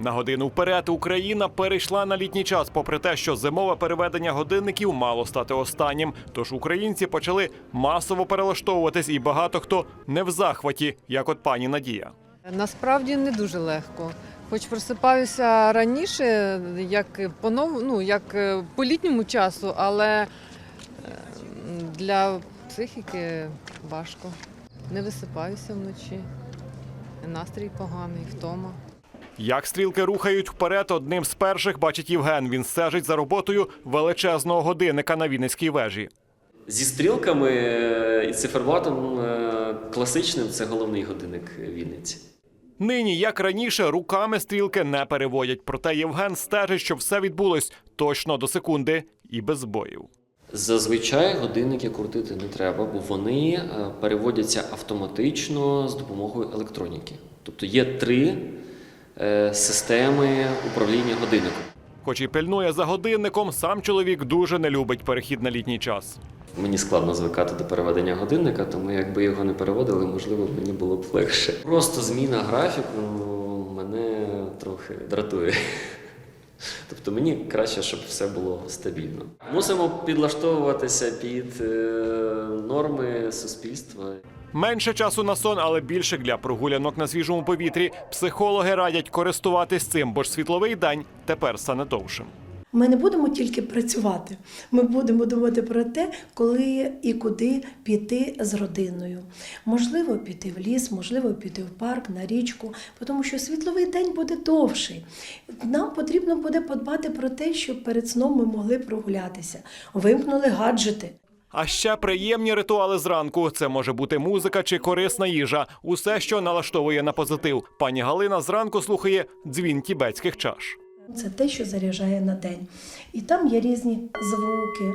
На годину вперед Україна перейшла на літній час, попри те, що зимове переведення годинників мало стати останнім. Тож українці почали масово перелаштовуватись, і багато хто не в захваті, як от пані Надія. Насправді не дуже легко. Хоч просипаюся раніше, як по нов... ну, як е, по літньому часу, але е, для психіки важко. Не висипаюся вночі. Настрій поганий, втома. Як стрілки рухають вперед, одним з перших бачить Євген. Він стежить за роботою величезного годинника на Вінницькій вежі. Зі стрілками е, і циферблатом е, класичним це головний годинник Вінниці. Нині, як раніше, руками стрілки не переводять. Проте Євген стежить, щоб все відбулось точно до секунди і без збоїв. Зазвичай годинники крутити не треба, бо вони е, переводяться автоматично з допомогою електроніки. Тобто є три системи управління годинником. Хоч і пильнує за годинником, сам чоловік дуже не любить перехід на літній час. Мені складно звикати до переведення годинника, тому якби його не переводили, можливо, мені було б легше. Просто зміна графіку мене трохи дратує. Тобто мені краще, щоб все було стабільно. Мусимо підлаштовуватися під е, норми суспільства. Менше часу на сон, але більше для прогулянок на свіжому повітрі. Психологи радять користуватись цим, бо ж світловий день тепер стане довшим. Ми не будемо тільки працювати, ми будемо думати про те, коли і куди піти з родиною. Можливо, піти в ліс, можливо, піти в парк, на річку, тому що світловий день буде довший. Нам потрібно буде подбати про те, щоб перед сном ми могли прогулятися, вимкнули гаджети. А ще приємні ритуали зранку. Це може бути музика чи корисна їжа. Усе, що налаштовує на позитив. Пані Галина зранку слухає дзвін тібетських чаш. Це те, що заряджає на день. І там є різні звуки.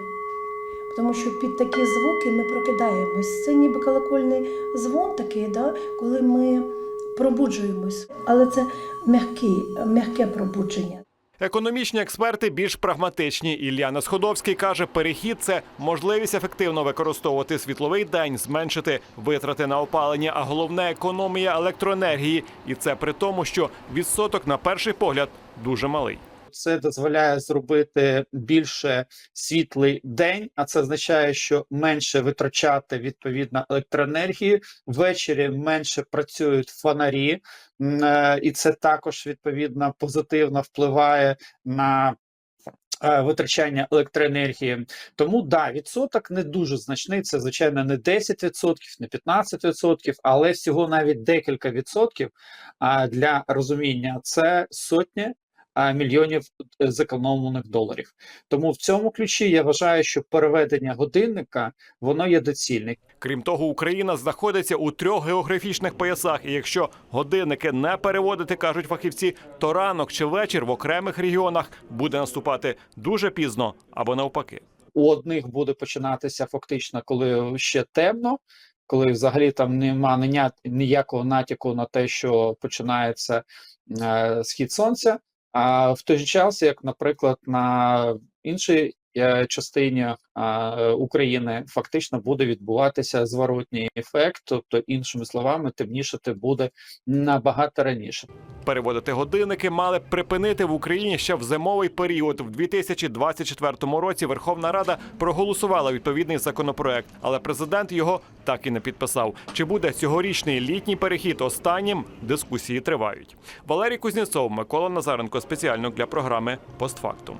Тому що під такі звуки ми прокидаємось. Це ніби колокольний дзвон такий, да? коли ми пробуджуємось. Але це м'який, м'яке пробудження. Економічні експерти більш прагматичні. Ільяна Сходовський каже, перехід це можливість ефективно використовувати світловий день, зменшити витрати на опалення, а головне економія електроенергії. І це при тому, що відсоток на перший погляд дуже малий. Це дозволяє зробити більше світлий день, а це означає, що менше витрачати відповідно електроенергії. Ввечері менше працюють фонарі, е, і це також відповідно позитивно впливає на. е, Витрачання електроенергії, тому да, відсоток не дуже значний. Це звичайно не 10%, не 15%, але всього навіть декілька відсотків для розуміння це сотні мільйонів е, зекономлених доларів. Тому в цьому ключі я вважаю, що переведення годинника воно є доцільне. Крім того, Україна знаходиться у трьох географічних поясах. І якщо годинники не переводити, кажуть фахівці, то ранок чи вечір в окремих регіонах буде наступати дуже пізно або навпаки. У одних буде починатися фактично, коли ще темно, коли взагалі там нема ніякого натяку на те, що починається е, схід сонця. А в той же час, як, наприклад, на іншій е, частині е, України фактично буде відбуватися зворотній ефект, тобто, іншими словами, темнішати буде набагато раніше. Переводити годинники мали б припинити в Україні ще в зимовий період. В 2024 році Верховна Рада проголосувала відповідний законопроект, але президент його так і не підписав. Чи буде цьогорічний літній перехід останнім? Дискусії тривають. Валерій Кузнєцов, Микола Назаренко спеціально для програми Постфактум.